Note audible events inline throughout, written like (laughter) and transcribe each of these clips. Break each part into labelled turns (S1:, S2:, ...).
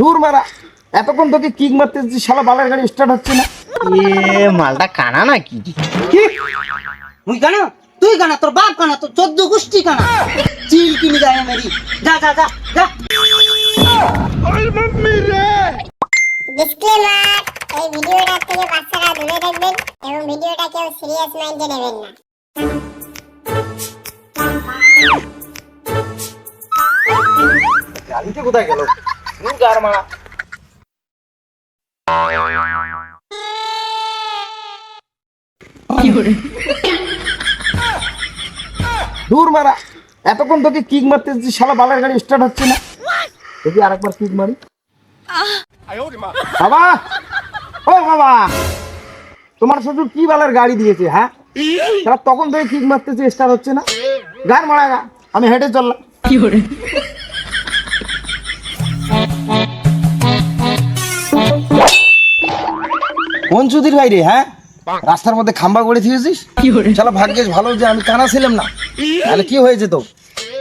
S1: দূর মারা এতক্ষণ তোকে কিক মারতে দিচ্ছি, শালা বালের গাড়ি স্টার্ট হচ্ছে না।
S2: এ মালটা কানা নাকি?
S3: মুই কানা? তুই কানা? তোর বাপ কানা? তোর চোদ্দ গোষ্ঠী কানা? চিল কিনে যায় মেরি যা যা যা যা।
S4: ডিসক্লেমার এই ভিডিওটা থেকে বাচ্চারা দূরে থাকবেন এবং ভিডিওটা কেউ সিরিয়াস মাইন্ডে নেবেন না।
S1: গাড়িতে কোথায় গেল? গার মারা। দূর মারা। এতক্ষণ তোকে কিক মারতে বালের গাড়ি স্টার্ট হচ্ছে না। দেখি আরেকবার কিক মারি। বাবা! ও বাবা! তোমার শ্বশুর কি বালার গাড়ি দিয়েছে হ্যাঁ? তখন থেকে কিক মারতেছে স্টার্ট হচ্ছে না। গার মারা গা। আমি হেঁটে চললাম। কোন চুদির ভাই রে হ্যাঁ রাস্তার মধ্যে খাম্বা গড়ে দিয়েছিস? শালা ভাগ্যেস ভালো যে আমি কানা ছিলাম না। তাহলে কি হয়ে যেত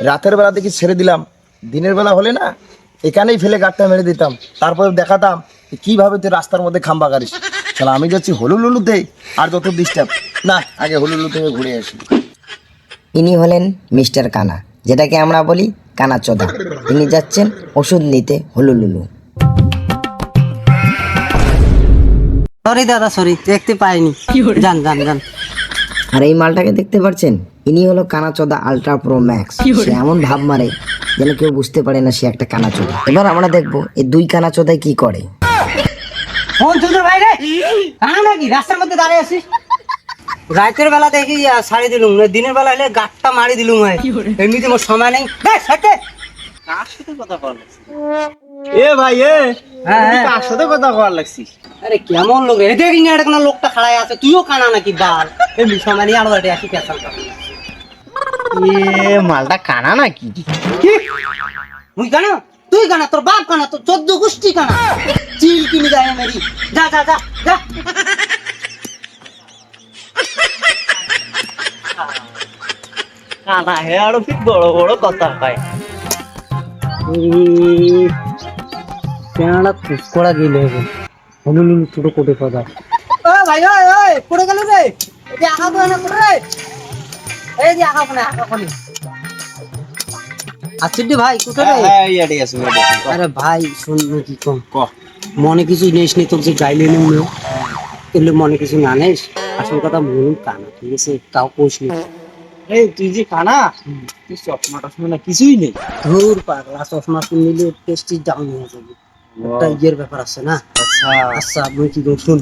S1: রাতের বেলা দেখি ছেড়ে দিলাম। দিনের বেলা হলে না এখানেই ফেলে গাড়টা মেরে দিতাম। তারপরে দেখাতাম যে কীভাবে তুই রাস্তার মধ্যে খাম্বা গাড়িস শালা আমি যাচ্ছি হলুলুলুতে আর যত ডিস্টার্ব না আগে হলুলু থেকে ঘুরে আসি।
S5: ইনি হলেন মিস্টার কানা যেটাকে আমরা বলি কানা চোদা। ইনি যাচ্ছেন ওষুধ নিতে হুলুলুলু
S3: সরি দাদা সরি দেখতে পাইনি। জান জান জান
S5: আর এই মালটাকে দেখতে পাচ্ছেন ইনি হলো কানা চোদা আলট্রা প্রো ম্যাক্স সে এমন ভাব মারে যেন কেউ বুঝতে পারে না সে একটা কানা চোদা এবার আমরা দেখব এই দুই কানা চোদায় কি করে।
S3: কোন চুদের ভাই রে? কানা নাকি? রাস্তার মধ্যে দাঁড়িয়ে আছিস? রাতের বেলা দেখি ছাড়ি দিলুম। দিনের বেলা হলে গাটটা মারি দিলুম এমনিতে মোর সময় নেই। দেখ সাথে
S2: এ ভাই এ
S3: হ্যাঁ, হ্যাঁ।
S2: কার সাথে কথা কওয়ার লাগছিস
S3: আরে কেমন লোক রে? দেখি এটা কোনো লোকটা খাড়াই আছে। তুইও কানা নাকি বাল? আরও আসি পেছাল
S2: এ মালটা কানা নাকি?
S3: মুই কানা? তুই কানা? তোর বাপ কানা? তোর চোদ্দ গোষ্ঠী কানা? চিল কিনে যায় মেরি যা যা যা যা।
S2: কানা হে আরও ঠিক বড় বড় কথা কয়?
S3: পেয়ারা পুষ্করা গেলে হবে। হলুলুলু ছোট কোটে কথা ও ভাই ওই ওই পড়ে গেল রে এই যে আঁকা না পড়ে। এই যে আঁকা কোনে আঁকা কোনে আচ্ছা ভাই কোথায় রে?
S2: হ্যাঁ ইয়াডি আছে
S3: আরে ভাই শুন কি কম।
S2: ক?
S3: মনে কিছু নেস নি তোর যে গাইলে এলে মনে কিছু না নেস আসল কথা মন কানা ঠিক আছে? কাউ কোষ নি
S2: এই তুই যে কানা তুই চশমা টশমা না কিছুই নেই।
S3: ধুর পাগলা চশমা কিনলে টেস্টি ডাউন হয়ে যাবে। একটা ইয়ের ব্যাপার আছে না?
S2: আচ্ছা।
S3: আচ্ছা আমি কি শুন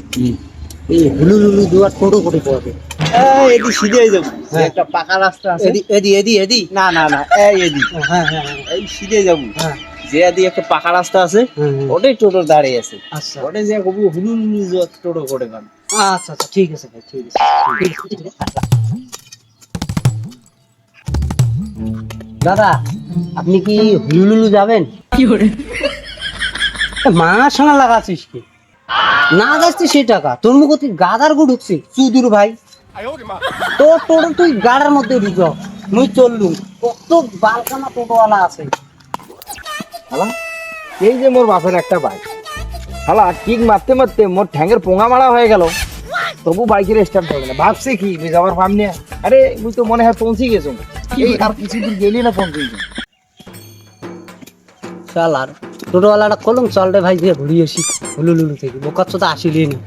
S3: এই হুলু লুলু দুয়ার টোটো করে পড়বে
S2: এদি সিধে যাব।
S3: হ্যাঁ।
S2: একটা পাকা রাস্তা আছে।
S3: এদি এদি এদি এদি?
S2: না না না এই এদি।
S3: হ্যাঁ হ্যাঁ হ্যাঁ,
S2: এই সিধে যাব।
S3: হ্যাঁ।
S2: যে এদি একটা পাকা রাস্তা আছে। ওটাই টোটো দাঁড়িয়ে আছে।
S3: আচ্ছা।
S2: ওটাই যে কবু হুলু হুলু যা টোটো করে গান
S3: আচ্ছা আচ্ছা ঠিক আছে ভাই ঠিক আছে। দাদা আপনি কি হুলুলুলু যাবেন? এ, মার সঙ্গে কি? না টাকা। তোর মুখ তুই গাদার গু ঢুকছি চুদুর ভাই। তোর তুই গাড়ার মধ্যে ঢুক। মুই কত বালকানা টোটোওয়ালা আছে।
S1: এই যে মোর বাপের একটা বাইক হালা, কিক মারতে মারতে মোর ঠ্যাঙ্গের পোঙা মারা হয়ে গেল। তবু বাইকের স্টার্ট হবে না। ভাবছে কি যাওয়ার ভাব আরে, মুই তো মনে হয় পৌঁছে গেছো এই আর গেলি না পৌঁছে গেছো
S3: চল আর টোটোওয়ালাটা কলম চল রে ভাই দিয়ে ঘুরিয়ে আসি হুলুলুলু থেকে। বোকার তো আসিলি না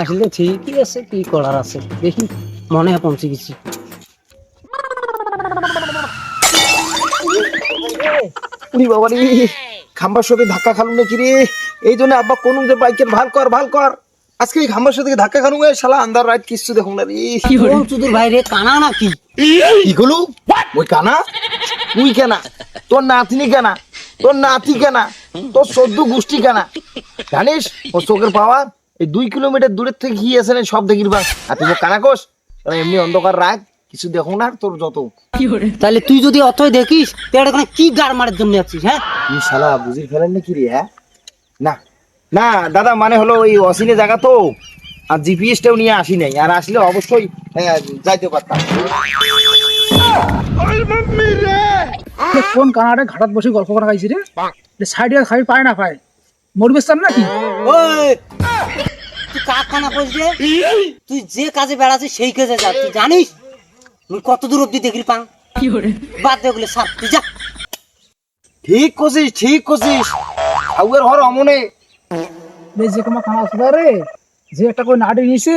S3: আসলে ঠিকই আছে কি করার আছে? দেখি মনে হয় পৌঁছে গেছি।
S1: উনি বাবা রে খাম্বার সাথে ধাক্কা খালু নাকি রে? এই জন্য আব্বা কোন যে বাইকের ভালো কর ভালো কর। আজকে এই খাম্বার সাথে ধাক্কা খালু এ শালা আন্দার রাত কিচ্ছু দেখুন না রে।
S3: কোন চুদুর ভাই রে কানা নাকি?
S1: কি হলো ওই কানা? (laughs) তুই কেনা? তোর নাতনি কেনা? তোর নাতি কেনা তোর সদ্য গোষ্ঠী কেনা। জানিস ও চোখের পাওয়ার এই দুই কিলোমিটার দূরের থেকে কি আছে না সব দেখির বা আর তুই কানা কোস এমনি অন্ধকার রাখ কিছু দেখো না তোর যত।
S3: তাহলে তুই যদি অতই দেখিস তাহলে এখানে কি গার মারার জন্য আছিস হ্যাঁ?
S1: তুই শালা বুঝি ফেলেন নাকি রে হ্যাঁ? না না দাদা মানে হলো ওই অসিনে জায়গা তো। আর জিপিএসটাও নিয়ে আসি নাই আর আসলে অবশ্যই হ্যাঁ, যাইতে পারতাম।
S6: কোন কানাডে ঘাটাত বসে গল্প করা খাইছি রে? সাইডে খাই পায় না পায়। মরবে চান নাকি?
S3: তুই কাক কানা করিস রে? তুই যে কাজে বেড়াচ্ছিস সেই কাজে যা তুই জানিস? তুই কত দূর অব্দি দেখলি পাং? বাদ দে ওগুলো সার তুই যা।
S1: ঠিক করছিস ঠিক করছিস ঘর অমনে।
S6: এই যে কোনো আছে রে যে একটা করে নাড়ি নিছে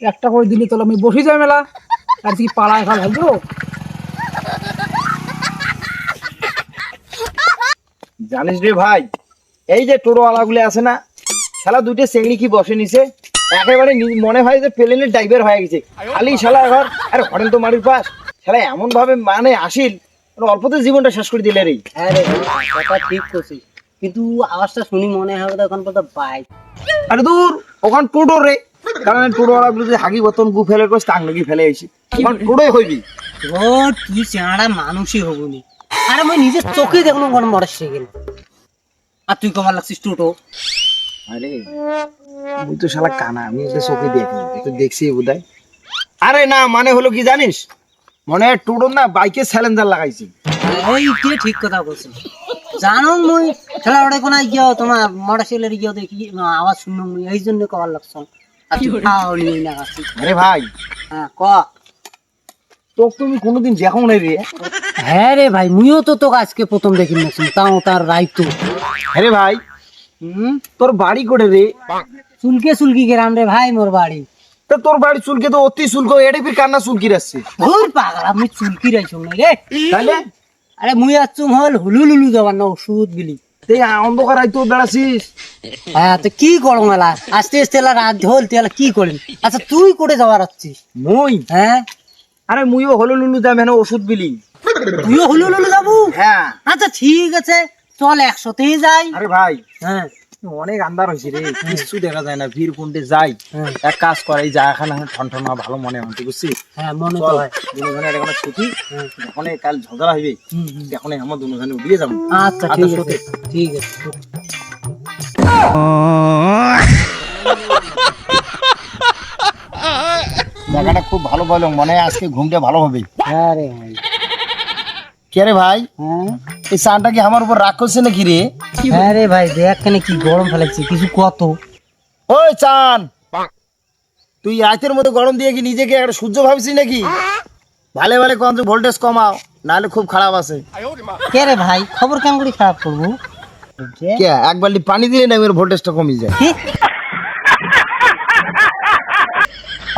S6: একটা করে দিলে তাহলে আমি বসে যাই মেলা। আর কি পালায় খাল ভাববো
S1: জানিস রে ভাই এই যে টোটোওয়ালাগুলো আছে না শালা দুইটা চেংড়ি কি বসে নিছে? একেবারে মনে হয় যে প্লেনের ড্রাইভার হয়ে গেছে। খালি শালা ঘর আরে হরেন তো মাটির পাশ। শালা এমন ভাবে মানে আসিল অল্পতে জীবনটা শেষ করে দিলে রে।
S3: হ্যাঁ রে কথা ঠিক করছিস কিন্তু আওয়াজটা শুনি মনে হয় তো এখন পর্যন্ত বাইক
S1: আরে দূর ওখান টোটো রে। কারণ টোটোওয়ালাগুলো যে হাগি বতন গু ফেলে করে টাং লাগি ফেলে আইছি। ওখান টোটোই হইবি
S3: ও তুই চেহারা মানুষই হবনি। আরে আমি নিজের চোখে দেখলাম কোনো মোটর সাইকেল আর তুই কবার লাগছিস টোটো।
S1: আরে মুই তো শালা কানা আমি তো চোখে দেখি তো দেখছি বোধহয়। আরে না মানে হলো কি জানিস? মনে হয় টোটো না বাইকে স্যালেন্ডার লাগাইছি।
S3: ওই তুই ঠিক কথা বলছিস। জানো মুই খেলা ওটা কোন গিয়ে তোমার মোটর সাইকেলের গিয়ে দেখি আওয়াজ শুনলাম এই জন্য কবার লাগছ আর তুই খাওয়া না
S1: আরে ভাই।
S3: হ্যাঁ ক?
S1: তোকে তুমি কোনোদিন দেখো নাই রে।
S3: হ্যাঁ রে ভাই মুইও তো তোকে আজকে প্রথম দেখি নাকি তাও তার রাইতো
S1: আরে ভাই।
S3: হুম
S1: তোর বাড়ি করে রে?
S3: চুলকে চুলকি গেরাম রে ভাই মোর বাড়ি।
S1: তা তোর বাড়ি চুলকে তো অতি এডে ফির কান্না চুলকি রাখছে
S3: ধুর পাগলা আমি চুলকি রাইছুম না রে।
S1: তাইলে?
S3: আরে মুই হল হুলু লুলু যাবার না ওষুধ
S1: অন্ধকার বেড়াছিস।
S3: হ্যাঁ তো কি করো মেলা আস্তে আস্তে এলা রাত হল তেলা কি করেন আচ্ছা তুই করে যাওয়ার আছিস?
S1: মুই?
S3: হ্যাঁ?
S1: আরে মুইও হলো লুলু দাম হেন ওষুধ বিলি।
S3: তুইও হুলু লুলু যাব
S1: হ্যাঁ।
S3: আচ্ছা ঠিক আছে। চল একসাথেই যাই।
S1: আরে ভাই
S3: হ্যাঁ।
S1: অনেক আন্দার হয়েছে রে। কিছু দেখা যায় না ভিড় কোনটে যাই।
S3: হ্যাঁ।
S1: এক কাজ করে এই জায়গাখানে ঠন ঠন ভালো মনে হয় বুঝছি
S3: হ্যাঁ মনে তো হয়।
S1: এখানে ছুটি? যখন কাল ঝগড়া হইবে এখন আমার দুজনে উড়িয়ে যাব।
S3: আচ্ছা ঠিক আছে। ঠিক আছে
S1: জায়গাটা খুব ভালো বলো মনে হয় আজকে ঘুমটা ভালো হবে
S3: হ্যাঁ রে ভাই।
S1: কে রে ভাই?
S3: হ্যাঁ।
S1: এই চানটা কি আমার উপর রাগ করছে নাকি রে?
S3: হ্যাঁ রে ভাই দেখ কেন কি গরম ফেলেছি কিছু কত
S1: ওই চান তুই রাতের মধ্যে গরম দিয়ে কি নিজেকে একটা সূর্য ভাবছিস নাকি? ভালো ভালো কম ভোল্টেজ কমাও নাহলে খুব খারাপ আছে।
S3: কে রে ভাই খবর কেমন করে খারাপ করব?
S1: কে এক বালতি পানি দিলে না ভোল্টেজটা কমে যায়
S3: কি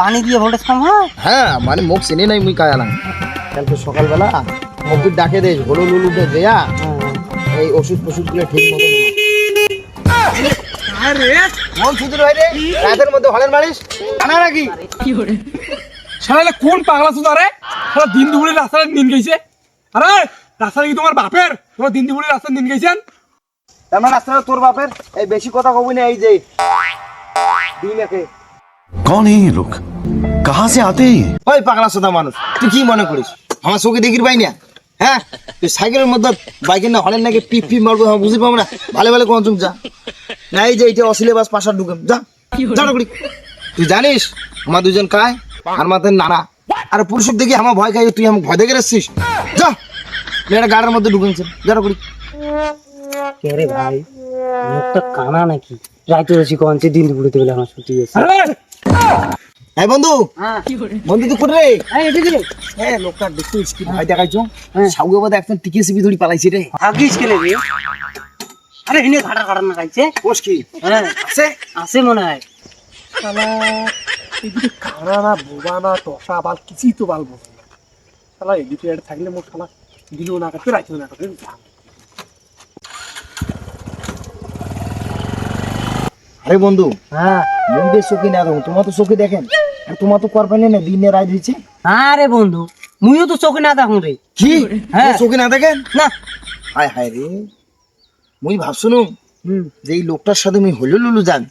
S3: পানি দিয়ে ভোল্টেজ কম হয়?
S1: হ্যাঁ মানে মুখ চিনি নাই মুই কায়ালাম কালকে সকালবেলা মুখ ডাকে দে হলু লুলু দে দেয়া। এই ওষুধ ফষুধগুলো ঠিক মতো আরে মন সুদূর হয় রে রাতের মধ্যে হলেন মারিস আনা নাকি
S6: সারা কোন পাগলা সুদা রে? সারা দিন দুপুরে রাস্তায় দিন গেছে। আরে রাস্তা কি তোমার বাপের? তোমার দিন দুপুরে রাস্তায় দিন গেছেন?
S1: তার মানে রাস্তাটা তোর বাপের? এই বেশি কথা কবি না এই যে। দিন একে।
S7: कौन है ये लोग कहाँ से आते हैं ये
S1: ওই পাগলা সোদা মানুষ তুই কি মনে করিস আমার চোখে দেখির পাই না হ্যাঁ তুই সাইকেলের মধ্যে বাইকের না হলেন নাকি পিপ পিপ মারবো আমি বুঝতে পারবো না ভালো ভালো কোন যা না এই যে এটা অসিলে বাস পাশার ঢুকে যা যা না করি তুই জানিস আমার দুজন কায় আর মাথায় নানা আর পুরুষ দেখি আমার ভয় খাই তুই আমাকে ভয় দেখে রাখছিস যা মেয়েটা গাড়ির মধ্যে ঢুকেছে যা না করি
S3: কে রে ভাই মুখটা কানা নাকি রাইতে বেশি কনছে দিন দুপুরে বলে আমার ছুটি গেছে
S1: হ্যাঁ বন্ধু
S3: হ্যাঁ।
S1: বন্ধু তুই কোথায় রে?
S3: এই এদিকে রে।
S1: হ্যাঁ লোকটা দেখতে কি ভয় দেখাইছো? সাউকে বোধ একদম টিকে সিবি ধরি পালাইছি রে।
S3: ভাগিস কেলে রে। আরে হিনে ঘাটা ঘাটা না খাইছে
S1: কোষ কি?
S3: হ্যাঁ।
S1: আছে?
S3: আছে মনে হয়।
S6: শালা এদিকে না বোবা না টসা বাল কিছুই তো বাল না। শালা এদিকে থাকলে মোট শালা দিলেও না কাটতে রাখতেও না কাটতে
S1: আরে বন্ধু
S3: হ্যাঁ।
S1: বন্ধুদের চোখে না দেখো তোমার তো চোখে দেখেন। আর তোমার তো করবেন না দিনে রায় দিচ্ছে।
S3: আরে বন্ধু মুইও তো চোখে না দেখুন রে।
S1: কি?
S3: হ্যাঁ।
S1: চোখে না দেখেন?
S3: না।
S1: হায় হায় রে। মুই ভাবছুনু
S3: হুম।
S1: যে এই লোকটার সাথে মুই হইল লুলু যাক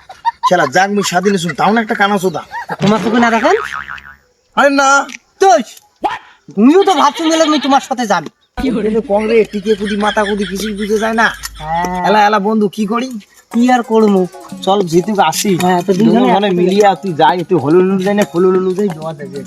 S1: খেলা যাক মুই স্বাধীন শুন তাও না একটা কানা চোদা
S3: তোমার চোখে না দেখেন?
S1: আরে না।
S3: তো তুমিও তো ভাবছ গেলে আমি তোমার সাথে যাবি
S1: কি কম রে টিকে কুদি মাথা কুদি কিছুই বুঝে যায় না।
S3: হ্যাঁ।
S1: এলা এলা বন্ধু কি করি?
S3: কি আর করব?
S1: চল যেটুকু আসি।
S3: হ্যাঁ তো দুজনে
S1: মানে মিলিয়া তুই যাই তুই হলুলু যাই না ফলুলু যাই জমা দেবে।